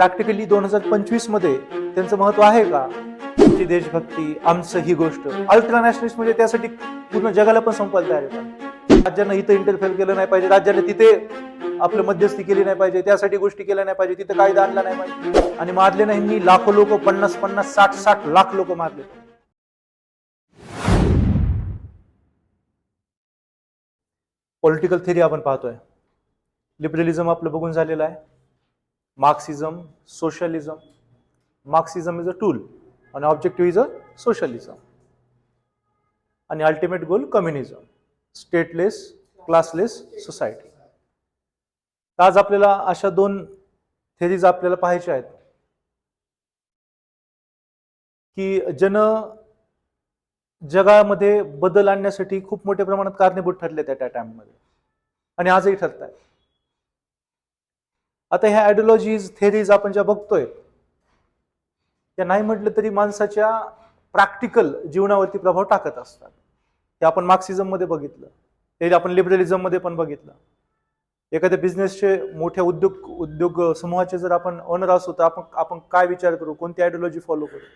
Practically दोन हजार पंचवीसमध्ये त्यांचं महत्त्व आहे का? आमची देशभक्ती आमचं ही गोष्ट. अल्ट्रा नॅशनलिस्ट म्हणजे त्यासाठी पूर्ण जगाला पण संपवायला तयार येतात राज्यानं इथं इंटरफेअर केलं नाही पाहिजे राज्याने तिथे आपलं मध्यस्थी केली नाही पाहिजे त्यासाठी गोष्टी केल्या नाही पाहिजे तिथे कायदा आणला नाही पाहिजे. आणि मारले नाही मी लाखो लोक पन्नास पन्नास साठ साठ लाख लोक मारले. पॉलिटिकल थिअरी आपण पाहतोय. लिबरलिझम आपलं बघून झालेलं आहे. Marxism socialism Marxism is a tool आणि ऑब्जेक्टिव्ह इज अ सोशलिझम आणि ultimate goal communism stateless classless society आज आपल्याला अशा दोन थेरीज आपल्याला पाहायच्या आहेत. की जन जगामध्ये बदल आणण्यासाठी खूप मोठ्या प्रमाणात कारणीभूत ठरले त्या त्या टाइममध्ये आणि आजही ठरत आहेत आता ह्या आयडिओलॉजीज थेरीज आपण ज्या बघतोय त्या नाही म्हटलं तरी माणसाच्या प्रॅक्टिकल जीवनावरती प्रभाव टाकत असतात. ते आपण मार्क्सिझममध्ये बघितलं. ते आपण लिबरलिझममध्ये पण बघितलं. एखाद्या बिझनेसचे मोठ्या उद्योग उद्योग समूहाचे जर आपण ओनर असू तर आपण आपण काय विचार करू? कोणती आयडिओलॉजी फॉलो करू?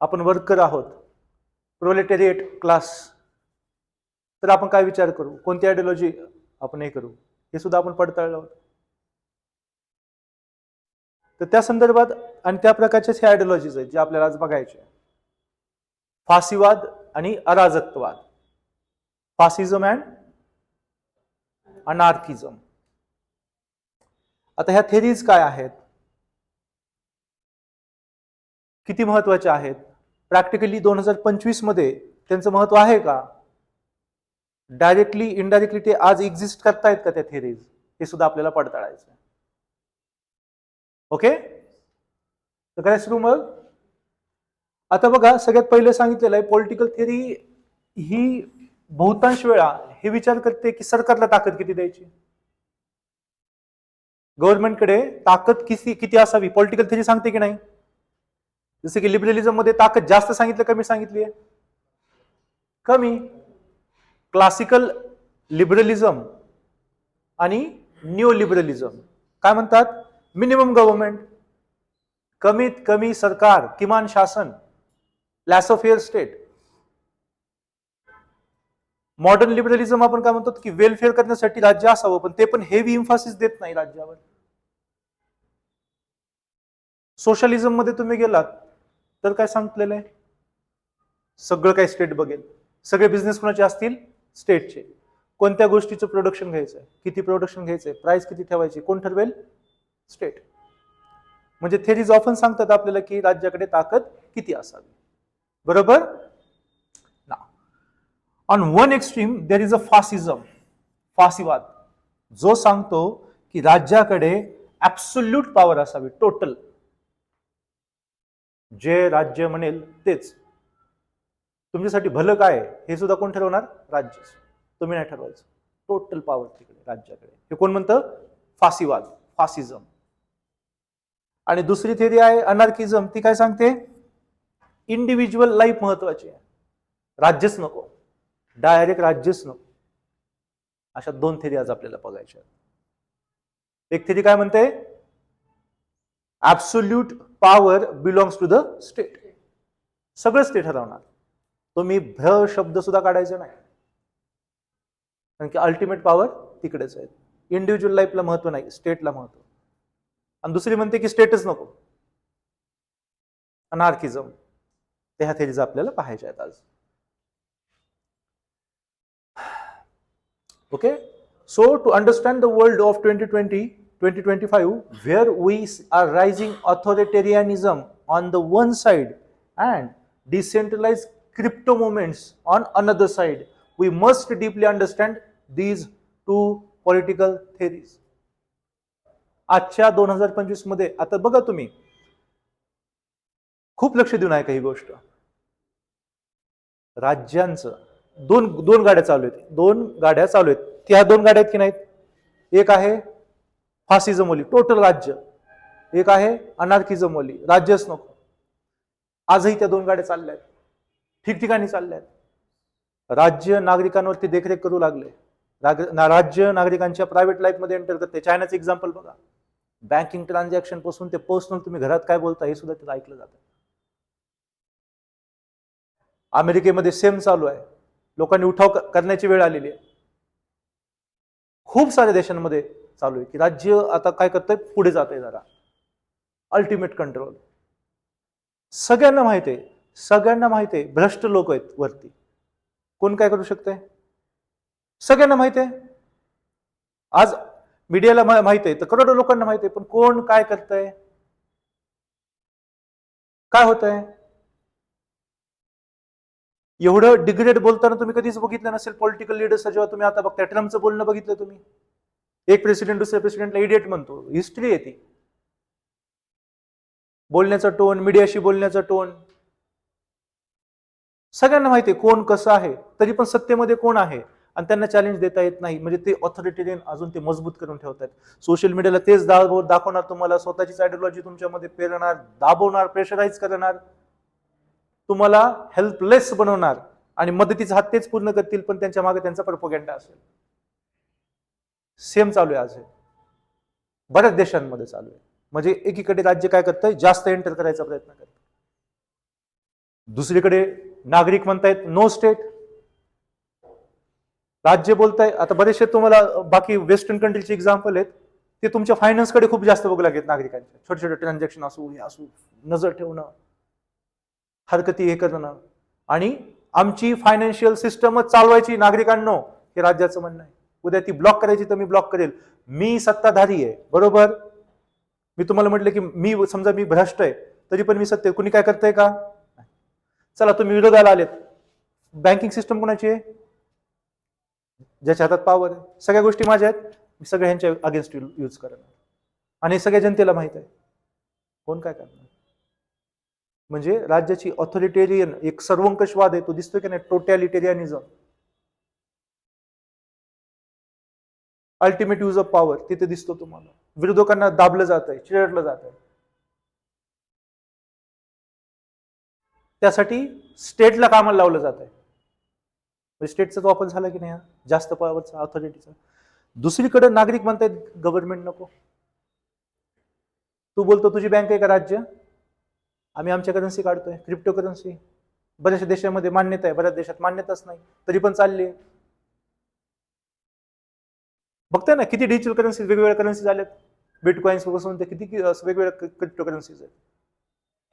आपण वर्कर आहोत. प्रोलेटेरिएट क्लास तर आपण काय विचार करू? कोणती आयडिओलॉजी आपण हे करू? हे सुद्धा आपण पडताळलं होतं. तर त्या संदर्भात आणि त्या प्रकारच्याच हे आयडिओलॉजीज आहेत जे आपल्याला आज बघायचे फासीवाद आणि अराजकवाद. फासिझम अँड अनार्किझम आता ह्या थेरीज काय आहेत? किती महत्त्वाच्या आहेत? प्रॅक्टिकली दोन हजार पंचवीसमध्ये त्यांचं महत्त्व आहे का? डायरेक्टली इनडायरेक्टली ते आज एक्झिस्ट करतायत का त्या थेरीज हे सुद्धा आपल्याला पडताळायचं आहे. ओके? तर काय सुरू मग? आता बघा सगळ्यात पहिले सांगितलेलं आहे पॉलिटिकल थिअरी ही बहुतांश वेळा हे विचार करते की सरकारला ताकद किती द्यायची? गव्हर्नमेंटकडे ताकद किती किती असावी? पॉलिटिकल थिअरी सांगते की नाही? जसं की लिबरलिझममध्ये ताकद जास्त सांगितलं कमी सांगितली आहे. कमी. क्लासिकल लिबरलिझम आणि न्यू लिबरलिझम काय म्हणतात? मिनिमम गव्हर्नमेंट कमीत कमी सरकार किमान शासन laissez faire state modern liberalism आपण काय म्हणतो की वेलफेअर करण्यासाठी राज्य असावं पण ते पण हेवी इम्फासिस देत नाही राज्यावर. सोशलिझममध्ये तुम्ही गेलात तर काय सांगितलेलं आहे? सगळं काही स्टेट बघेल. सगळे बिझनेस कोणाचे असतील? स्टेटचे कोणत्या गोष्टीचं प्रोडक्शन घ्यायचं? आहे किती प्रोडक्शन घ्यायचंय? प्राइस किती ठेवायची? कोण ठरवेल? स्टेट म्हणजे थेरीज ऑफन सांगतात आपल्याला की राज्याकडे ताकद किती असावी. बरोबर? ना. On one extreme there is a fascism फासीवाद जो सांगतो की राज्याकडे ऍब्सोल्यूट पॉवर असावी टोटल जे राज्य म्हणेल तेच. तुमच्यासाठी भलं काय हे सुद्धा कोण ठरवणार? राज्य. तुम्ही नाही ठरवायचं. टोटल पॉवर तिकडे राज्याकडे. हे कोण म्हणतं? फासीवाद फासिझम. आणि दुसरी थेरी आहे अनार्किझम ती काय सांगते? इंडिव्हिज्युअल लाईफ महत्वाची आहे. राज्यच नको. डायरेक्ट राज्यच नको. अशा दोन थेरी आज आपल्याला बघायच्या एक थेरी काय म्हणते? Absolute power belongs to the state सगळं स्टेट ठरवणार तुम्ही भ्र शब्द सुद्धा काढायचे नाही. कारण की अल्टिमेट पॉवर तिकडेच आहे इंडिव्हिज्युअल लाईफला महत्त्व नाही स्टेटला महत्त्व. आणि दुसरी म्हणते की स्टेटच नको अनार्किझम ते ह्या थेरीज आपल्याला पाहायच्या आहेत आज okay so to understand the world of twenty twenty 2025 where we are rising authoritarianism on the one side and decentralized crypto movements on another side we must deeply understand these two political theories आजच्या दोन हजार पंचवीसमध्ये. आता बघा तुम्ही. खूप लक्ष देऊन ऐका ही गोष्ट. राज्यांचं दोन दोन गाड्या चालू आहेत. दोन गाड्या चालू आहेत. त्या दोन गाड्या आहेत की नाहीत? एक आहे फासिझम ओली टोटल राज्य. एक आहे अनार्किझम ओली राज्यच नको. आजही त्या दोन गाड्या चालल्या आहेत. ठिकठिकाणी चालल्या आहेत. राज्य नागरिकांवरती देखरेख करू लागले. राग- ना- राज्य नागरिकांच्या प्रायव्हेट लाईफमध्ये एंटर करते. चायनाचं एक्झाम्पल बघा. बँकिंग ट्रान्झॅक्शनपासून ते पर्सनल तुम्ही घरात काय बोलता हे सुद्धा तिथं ऐकलं जातं. अमेरिकेमध्ये सेम चालू आहे. लोकांनी उठाव करण्याची वेळ आलेली आहे. खूप साऱ्या देशांमध्ये चालू आहे की राज्य आता काय करतंय? पुढे जात आहे जरा. अल्टिमेट कंट्रोल सगळ्यांना माहिती आहे. सगळ्यांना माहिती आहे. भ्रष्ट लोक आहेत वरती. कोण काय करू शकते सगळ्यांना माहिती आहे. आज मीडियाला माहीत माहिती आहे. तर करोडो लोकांना माहिती आहे. पण कोण काय करतंय? काय होत आहे एवढं डिग्रेड बोलताना तुम्ही कधीच बघितलं नसेल. पॉलिटिकल लिडर्स जेव्हा तुम्ही आता बघताय ट्रम्पचं बोलणं बघितलं तुम्ही. एक प्रेसिडेंट दुसऱ्या प्रेसिडेंटला इडियट म्हणतो. हिस्ट्री आहे ती. बोलण्याचा टोन मीडियाशी बोलण्याचा टोन सगळ्यांना माहिती आहे कोण कसं आहे. तरी पण सत्तेमध्ये कोण आहे? आणि त्यांना चॅलेंज देता येत नाही. म्हणजे ते ऑथॉरिटेरियन अजून ते मजबूत करून ठेवतात सोशल मीडियाला तेच दाब दाखवणार तुम्हाला. स्वतःचीच आयडिओलॉजी तुमच्यामध्ये पेरणार दाबवणार प्रेशराईज करणार. तुम्हाला हेल्पलेस बनवणार. आणि मदतीचा हात तेच पूर्ण करतील पण त्यांच्या मागे त्यांचा प्रपोगेंडा असेल. सेम चालू आहे आज हे. बऱ्याच देशांमध्ये चालू आहे. म्हणजे एकीकडे राज्य काय करतंय? जास्त एंटर करायचा प्रयत्न करत दुसरीकडे नागरिक म्हणतायत नो स्टेट राज्य बोलताय. आता बरेचसे तुम्हाला बाकी वेस्टर्न कंट्रीचे एक्झाम्पल आहेत. ते तुमच्या फायनान्सकडे खूप जास्त बघू लागेल नागरिकांच्या छोटे छोटे ट्रान्झॅक्शन असू हे असू नजर ठेवणं हरकती हे करणं. आणि आमची फायनान्शियल सिस्टमच चालवायची नागरिकांनो हे राज्याचं म्हणणं आहे. उद्या ती ब्लॉक करायची तर मी ब्लॉक करेल. मी सत्ताधारी आहे बरोबर? मी तुम्हाला म्हटलं की मी समजा मी भ्रष्ट आहे तरी पण मी सत्य कुणी काय करतंय का? चला तुम्ही विरोधाला आलेत. बँकिंग सिस्टम कोणाची आहे? ज्याच्या हातात पॉवर आहे. सगळ्या गोष्टी माझ्या आहेत. मी सगळ्या ह्यांच्या अगेन्स्ट यूज करणार. आणि सगळ्या जनतेला माहीत आहे. कोण काय करणार? म्हणजे राज्याची ऑथॉरिटेरियन एक सर्वंकषवाद आहे. तो दिसतोय की नाही? Totalitarianism ultimate use of power तिथे दिसतो तुम्हाला. विरोधकांना दाबलं जात आहे. चिरडलं जात आहे. त्यासाठी स्टेटला कामाला लावलं जात आहे. म्हणजे स्टेटचा वापर झाला की नाही जास्त पावरचा ऑथॉरिटीचा दुसरीकडे नागरिक म्हणतायत गव्हर्नमेंट नको. तू बोलतो तुझी बँक आहे का राज्य? आम्ही आमच्या करन्सी काढतोय क्रिप्टो करन्सी बऱ्याचशा देशामध्ये मान्यता आहे बऱ्याच देशात मान्यताच नाही. तरी पण चालली बघताय ना किती डिजिटल करन्सी वेगवेगळ्या करन्सी झाल्यात बिटकॉइन्स बसून ते किती वेगवेगळ्या क्रिप्टो करन्सीज आहेत.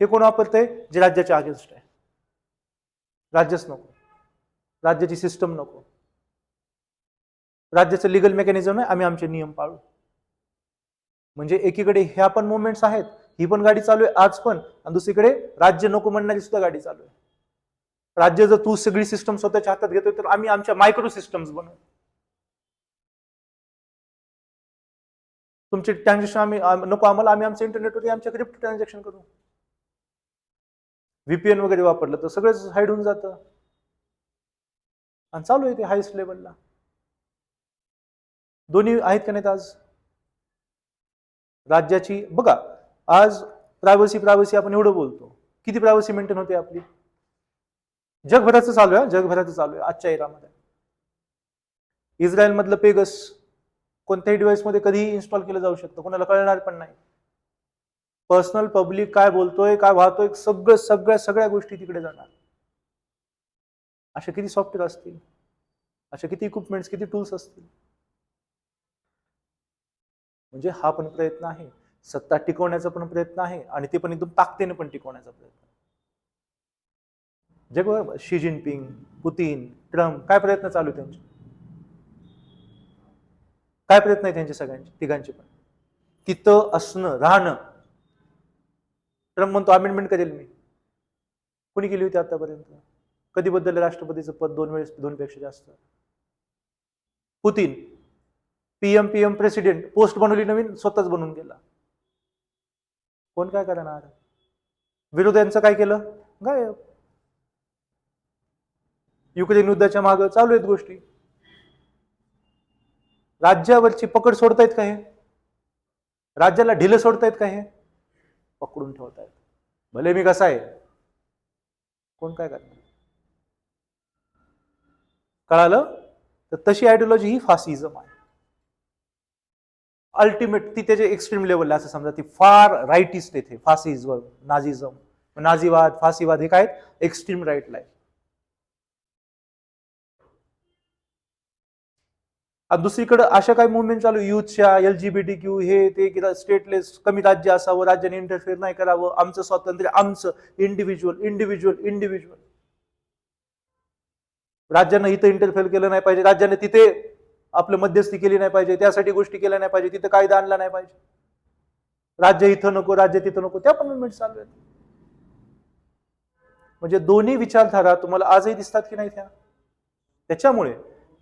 हे कोण वापरतंय? जे राज्याच्या अगेन्स्ट आहे. राज्यच नको. राज्याची सिस्टम नको. राज्याचं लिगल मेकॅनिझम आहे आम्ही आमचे नियम पाळू. म्हणजे एकीकडे ह्या पण मुवमेंट्स आहेत ही पण गाडी चालू आहे आज पण आणि दुसरीकडे राज्य नको म्हणणारी सुद्धा गाडी चालू आहे. राज्य जर तू सगळी सिस्टम स्वतःच्या हातात घेतोय तर आम्ही आमच्या मायक्रो सिस्टम्स बनवू. तुमचे ट्रान्झॅक्शन आम्ही नको आम्हाला आम्ही आमच्या इंटरनेटवर आमच्या क्रिप्टो ट्रान्झॅक्शन करू. व्हीपीएन वगैरे वापरलं तर सगळंच हाईड होऊन जातं. आणि चालू आहे ते हायस्ट लेवलला दोन्ही आहेत का नाहीत आज? राज्याची बघा आज प्रायव्हसी प्रायव्हसी आपण एवढं बोलतो. किती प्रायव्हसी मेंटेन होते आपली? जगभराचं चालू आहे जगभराचं चालू आहे आजच्या एरामध्ये. इस्रायलमधलं पेगस कोणत्याही डिव्हाइसमध्ये कधीही इन्स्टॉल केलं जाऊ शकतं कोणाला कळणार पण नाही. पर्सनल पब्लिक काय बोलतोय काय वाहतोय सगळं सगळ्या सगळ्या गोष्टी तिकडे जाणार. असे किती सॉफ्टवेअर असतील? असे किती इक्विपमेंट्स किती टूल्स असतील? म्हणजे हा पण प्रयत्न आहे. सत्ता टिकवण्याचा पण प्रयत्न आहे आणि ते पण एकदम ताकदीने पण टिकवण्याचा प्रयत्न जग शी जिनपिंग पुतीन ट्रम्प काय प्रयत्न चालू आहे त्यांचे? काय प्रयत्न आहे त्यांचे सगळ्यांचे तिघांचे पण? तिथं असणं राहणं. ट्रम्प म्हणतो अमेंडमेंट करेल मी. कुणी केली होती आतापर्यंत? कधी बदललं राष्ट्रपतीचं पद दोन वेळेस दोनपेक्षा जास्त. Putin PM PM president post बनवली नवीन स्वतःच बनवून गेला. कोण काय करणार? विरोध्यांचं काय केलं? गायब. युक्रेन युद्धाच्या मागे चालू आहेत गोष्टी. राज्यावरची पकड सोडतायत का हे? राज्याला ढिलं सोडतायत का हे? पकडून ठेवतायत. भले मी कसा आहे. कोण काय करणार? कळालं? तर तशी आयडिओलॉजी ही फासिझम आहे. अल्टिमेट ती त्याचे एक्स्ट्रीम लेवलला असं समजा ती फार राईटिस्ट येते फासिझम नाझिझम नाझीवाद फासीवाद हे काय एक्स्ट्रीम राईटला आहे दुसरीकडे अशा काही मुवमेंट चालू युथच्या L G B T Q हे ते किंवा स्टेटलेस कमी राज्य असावं राज्याने इंटरफेअर नाही करावं आमचं स्वातंत्र्य आमचं इंडिव्हिज्युअल इंडिव्हिज्युअल इंडिव्हिज्युअल राज्यानं इथं इंटरफेअर केलं नाही पाहिजे राज्याने तिथे आपलं मध्यस्थी केली नाही पाहिजे त्यासाठी गोष्टी केल्या नाही पाहिजे तिथं कायदा आणला नाही पाहिजे. राज्य इथं नको राज्य तिथं नको त्या पण मुवमेंट चालू आहेत. म्हणजे दोन्ही विचारधारा तुम्हाला आजही दिसतात की नाही त्या? त्याच्यामुळे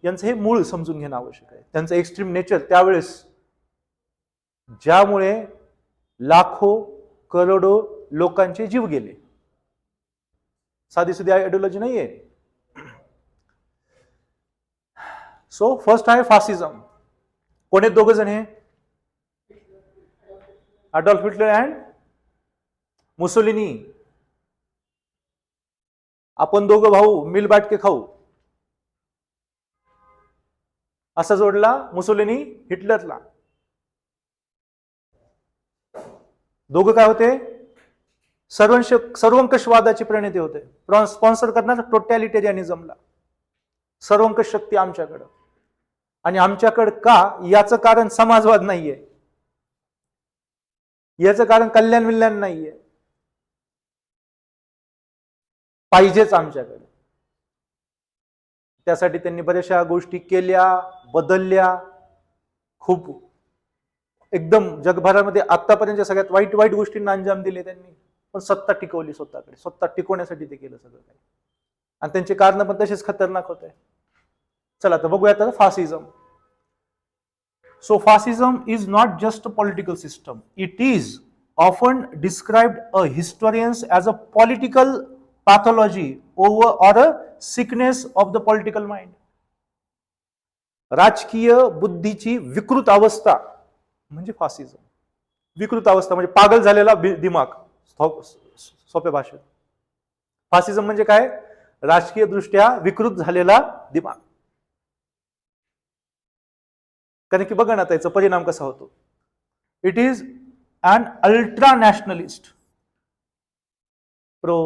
यांचं हे मूळ समजून घेणं आवश्यक आहे. त्यांचं एक्स्ट्रीम नेचर त्यावेळेस ज्यामुळे लाखो करोडो लोकांचे जीव गेले. साधी सुधी आयडिओलॉजी नाहीये. सो फर्स्ट आहे फासिझम कोण आहेत दोघ जण हे अडॉल्फ हिटलर अँड मुसोलिनी आपण दोघं भाऊ मिल बाटके खाऊ असा जोडला मुसोलिनी हिटलरला दोघं काय होते सर्वंश सर्वंकषवादाचे प्रणेते होते स्पॉन्सर करणार टोटॅलिटेरियनिझमला सर्वंकष शक्ती आमच्याकडं आणि आमच्याकडं का? याचं कारण समाजवाद नाहीये. याचं कारण कल्याण विल्याण नाहीये. पाहिजेच आमच्याकडे. त्यासाठी त्यांनी बऱ्याचशा गोष्टी केल्या बदलल्या. खूप एकदम जगभरामध्ये आतापर्यंत सगळ्यात वाईट वाईट गोष्टींना अंजाम दिले त्यांनी. पण सत्ता टिकवली स्वतःकडे. सत्ता टिकवण्यासाठी ते केलं सगळं काही. आणि त्यांची कारण पण तसेच खतरनाक होत आहे चला तर बघूया आता fascism. So fascism is not just a political system it is often described a historians as a political pathology over or a sickness of the political mind राजकीय बुद्धीची विकृत अवस्था म्हणजे फासिझम. विकृत अवस्था म्हणजे पागल झालेला दिमाग. सोप्या भाषेत. फासिझम म्हणजे काय? राजकीय दृष्ट्या विकृत झालेला दिमाग. कारण की बघा ना त्याचा परिणाम कसा होतो. It is and ultra nationalist pro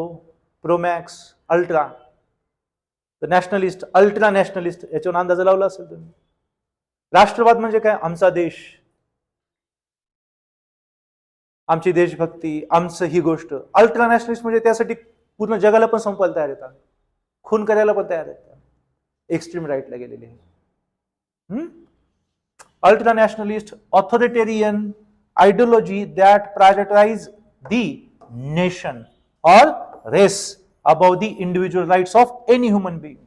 pro max ultra nationalist ultra nationalist याच्यावर अंदाज लावला असेल तुम्ही. राष्ट्रवाद म्हणजे काय? आमचा देश. आमची देशभक्ती आमचं ही गोष्ट. अल्ट्रा नॅशनलिस्ट म्हणजे त्यासाठी पूर्ण जगाला पण संपवायला तयार येतात. खून करायला पण तयार आहेत एक्स्ट्रीम राईटला गेलेले. Ultra nationalist authoritarian ideology that prioritize the nation or race above the individual rights of any human being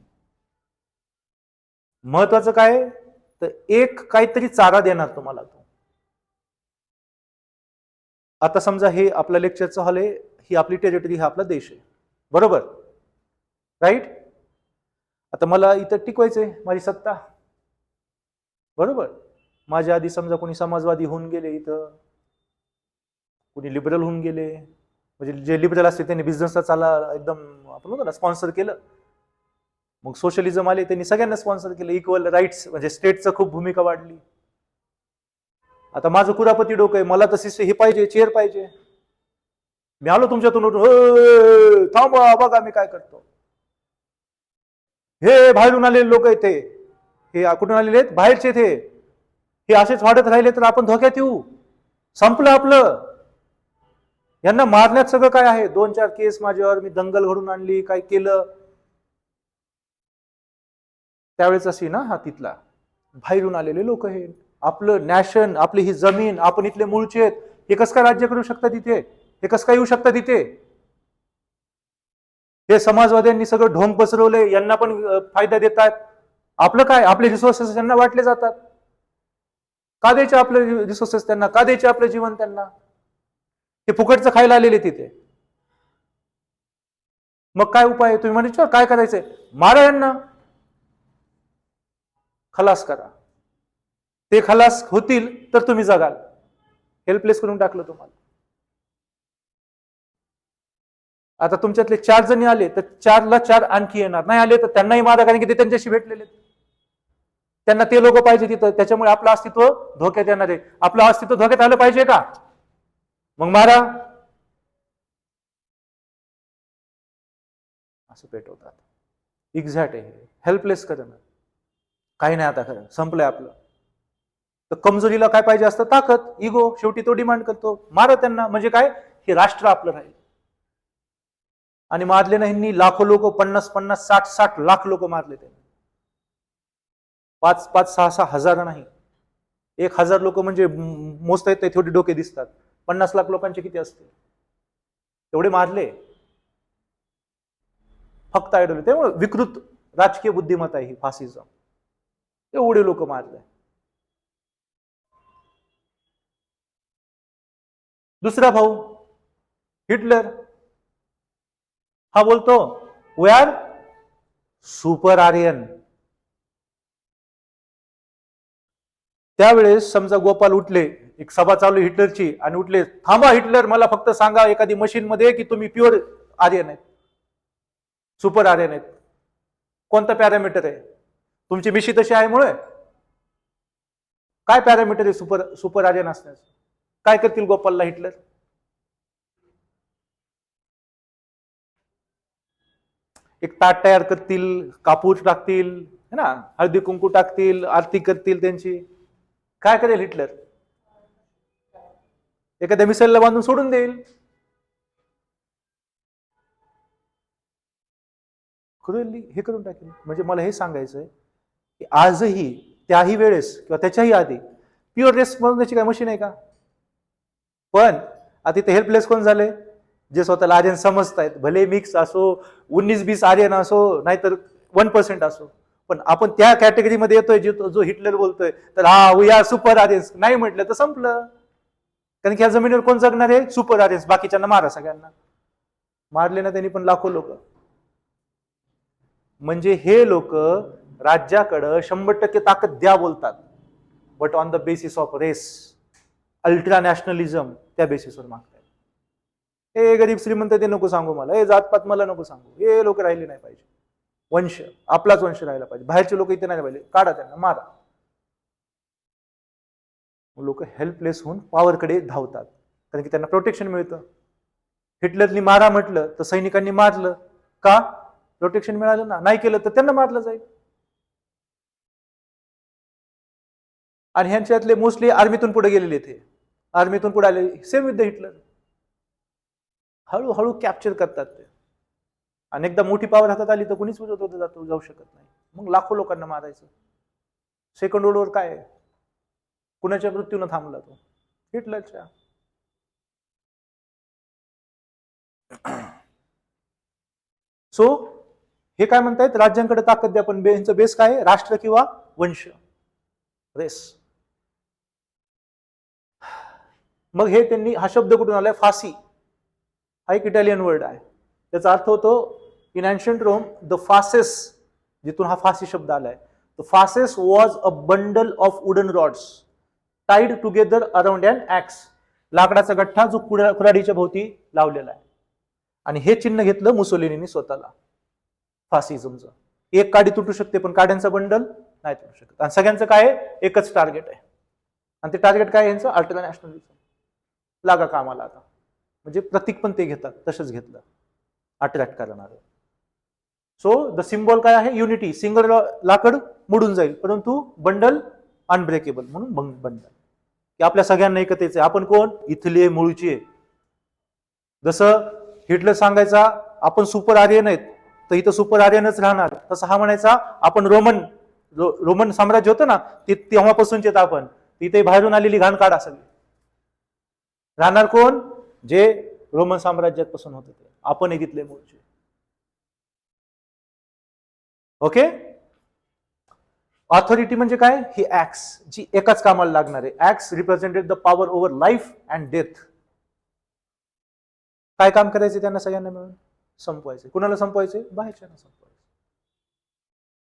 महत्वाचं काय? तर एक काहीतरी चारा देणार तुम्हाला तो. आता समजा हे आपल्या लेक्चरचं हॉल आहे ही आपली टेरिटरी हा आपला देश आहे. बरोबर? राईट आता मला इथं टिकवायचंय माझी सत्ता. बरोबर? माझ्या आधी समजा कोणी समाजवादी होऊन गेले इथं कोणी लिबरल होऊन गेले म्हणजे जे लिबरल असते त्यांनी बिझनेसला चाला एकदम आपण होतो ना स्पॉन्सर केलं. मग सोशलिझम आले त्यांनी सगळ्यांना स्पॉन्सर केलं इक्वल राईट्स म्हणजे स्टेटचं खूप भूमिका वाढली. आता माझं कुरापती डोकं आहे मला तसे हे पाहिजे चेअर पाहिजे. मी आलो तुमच्यातून उठून, थांबा बघा मी काय करतो. हे बाहेरून आलेले लोक आहेत ते हे कुठून आलेले आहेत? बाहेरचे ते हे असेच वाढत राहिले तर आपण धोक्यात येऊ. संपलं आपलं. यांना मारण्यात सगळं काय आहे? दोन चार केस माझ्यावर मी दंगल घडून आणली काय केलं? त्यावेळेस अशी ना हा तिथला. बाहेरून आलेले लोक हे. आपलं नॅशन आपली ही जमीन आपण इथले मूळचे आहेत. हे कसं काय राज्य करू शकतात तिथे हे कसं काय येऊ शकतात तिथे हे समाजवाद्यांनी सगळं ढोंग पसरवले यांना पण फायदा देतात आपलं काय? आपले रिसोर्सेस यांना वाटले जातात. का द्यायचे आपले रिसोर्सेस त्यांना का द्यायचे आपलं जीवन त्यांना? ते फुकटचं खायला आलेले तिथे. मग काय उपाय आहे? तुम्ही म्हणायचे काय करायचंय? मारा यांना खलास करा. ते खलास होतील तर तुम्ही जगाल. हेल्पलेस करून टाकलं तुम्हाला. आता तुमच्यातले चार जणी आले तर चारला चार आणखी येणार. नाही आले तर त्यांनाही मारा कारण की ते त्यांच्याशी भेटलेले आहेत. त्यांना ते लोक पाहिजे तिथं. त्याच्यामुळे आपलं अस्तित्व धोक्यात येणार आहे. आपलं अस्तित्व धोक्यात आलं पाहिजे का? मग मारा. असं पेटवतात. एक्झॅक्ट आहे. हेल्पलेस करणं. काही नाही आता खरं. संपलंय आपलं. तर कमजोरीला काय पाहिजे असतं? ताकद इगो शेवटी तो डिमांड करतो. मारा त्यांना. म्हणजे काय? हे राष्ट्र आपलं राहील. आणि मारले नाही लाखो लोक पन्नास पन्नास साठ साठ लाख लोक मारले त्यांनी. पाच पाच सहा सहा हजार नाही. एक हजार लोक म्हणजे मोजता येत तेवढे थोडे डोके दिसतात. पन्नास लाख लोकांचे किती असतील? तेवढे मारले. फक्त आयडोल त्यामुळे विकृत राजकीय बुद्धिमत्ता आहे ही फासिझम एवढे लोक मारले. दुसरा भाऊ हिटलर. हा बोलतो वे आर सुपर आर्यन त्यावेळेस समजा गोपाल उठले एक सभा चालू हिटलरची आणि उठले थांबा हिटलर मला फक्त सांगा एखादी मशीन मध्ये की तुम्ही प्युअर आर्यन आहेत सुपर आर्यन आहेत कोणता पॅरामीटर आहे? तुमची मिशी तशी आहे मुळे? काय पॅरामीटर आहे सुपर सुपर आर्यन असण्याचं काय करतील गोपालला हिटलर? एक ताट तयार करतील कापूर टाकतील है ना? हळदी कुंकू टाकतील आरती करतील त्यांची. काय करेल हिटलर? एखाद्या मिसाईलला बांधून सोडून देईल. Cruelly हे करून टाकेल. म्हणजे मला हे सांगायचं आहे की आजही त्याही वेळेस किंवा त्याच्याही आधी प्युअर रेस्ट बनवण्याची काय मशीन आहे का? पण आता इथे हेल्पलेस कोण झाले जे स्वतःला आर्यन समजतायत. भले मिक्स असो उन्नीस बीस आर्यन असो नाहीतर वन पर्सेंट असो. पण आपण त्या कॅटेगरीमध्ये येतोय जो जो हिटलर बोलतोय तर हा वी आर सुपर आर्यन्स नाही म्हटलं तर संपलं. कारण की ह्या जमिनीवर कोण जगणार आहे? सुपर आर्यन्स बाकीच्यांना मारा सगळ्यांना. मारले ना त्यांनी पण लाखो लोक. म्हणजे हे लोक राज्याकडं शंभर टक्के ताकद द्या बोलतात. But on the basis of race ultra nationalism त्या बेसिसवर मागतात हे गरीब श्रीमंत ते नको सांगू मला. हे जातपात मला नको सांगू. हे लोक राहिले नाही पाहिजे. वंश आपलाच वंश राहिला पाहिजे. बाहेरचे लोक इथे नाही पाहिजे काढा त्यांना मारा. लोक हेल्पलेस होऊन पॉवरकडे धावतात. कारण की त्यांना प्रोटेक्शन मिळतं. हिटलरनी मारा म्हटलं तर सैनिकांनी मारलं. का? प्रोटेक्शन मिळालं ना. नाही केलं तर त्यांना मारलं जाईल. आणि ह्यांच्यातले मोस्टली आर्मीतून पुढे गेलेले ते आर्मीतून पुढे आले सेम विथ द हिटलर हळूहळू कॅप्चर करतात ते. आणि एकदा मोठी पावर हातात आली तर कुणीच उजवत होतं जातो जाऊ शकत नाही. मग लाखो लोकांना मारायचं. सेकंड वर्ल्ड काय? आहे? कुणाच्या मृत्यूनं थांबला तो? हिटलरच्या. सो हे काय म्हणतायत? राज्यांकडे ताकद द्या पण यांचं बेस काय? आहे? राष्ट्र किंवा वंश? रेस मग हे त्यांनी हा शब्द कुठून आलाय? फासी. हा एक इटालियन वर्ड आहे. त्याचा अर्थ होतो in ancient Rome the fasces जिथून हा फासी शब्द आलाय the fasces was a bundle of wooden rods tied together around and axe लाकडाचा गठ्ठा जो कुडा कुराडीच्या भोवती लावलेला आहे. आणि हे चिन्ह घेतलं मुसोलिनीने स्वतःला. फासिझमचं. एक काडी तुटू शकते पण काड्यांचा बंडल नाही तुटू शकत. आणि सगळ्यांचं काय आहे? एकच टार्गेट आहे. आणि ते टार्गेट काय यांचं? अल्ट्रा नॅशनलिझम लागा कामाला आता. म्हणजे प्रतीक पण ते घेतात तसंच घेतलं. अट्रॅक्ट करणार. सो द सिम्बॉल काय आहे? युनिटी सिंगल लाकड मुडून जाईल. परंतु बंडल अनब्रेकेबल म्हणून बंडल की आपल्या सगळ्यांना एकतेच. आहे आपण कोण? इथले मूळचे जसं हिटलर सांगायचा आपण सुपर आर्यन आहेत तर इथं सुपर आर्यनच राहणार. तसं हा म्हणायचा आपण रोमन रो- रोमन साम्राज्य होतं ना ते तेव्हापासूनचे आपण. तिथे बाहेरून आलेली घाण काढा सगळी. राहणार कोण? जे रोमन साम्राज्यापासून होते ते. आपण हे तिथले मूळचे. ओके? ऑथॉरिटी म्हणजे काय? ही ऍक्स जी एकाच कामाला लागणार. आहे axe represented the power over life and death काय काम करायचे त्यांना सगळ्यांना मिळून? संपवायचे. कुणाला संपवायचे? बाहेरच्यांना संपवायचे.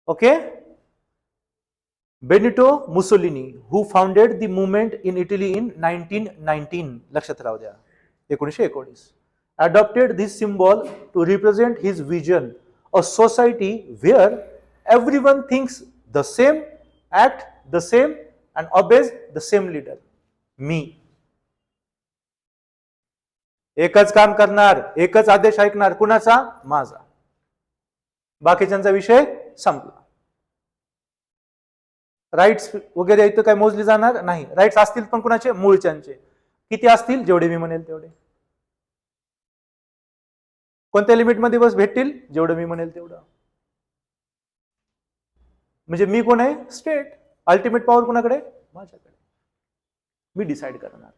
Okay? Benito Mussolini who founded the movement in Italy in nineteen nineteen लक्षात राहू द्या. एकोणीसशे एकोणीस. Adopted this symbol to represent his vision a society where everyone thinks the same act the same and obeys the same leader. मी एकच काम करणार एकच आदेश ऐकणार कुणाचा? माझा. बाकीच्यांचा विषय संपला. राईट्स वगैरे इथं काय मोजली जाणार नाही. राईट्स असतील पण कुणाचे? मूळच्यांचे. किती असतील? जेवढे मी म्हणेल तेवढे. कोणत्या लिमिटमध्ये बस भेटतील? जेवढं मी म्हणेल तेवढं. म्हणजे मी कोण आहे? स्टेट अल्टिमेट पॉवर कोणाकडे? माझ्याकडे. मी डिसाईड करणार.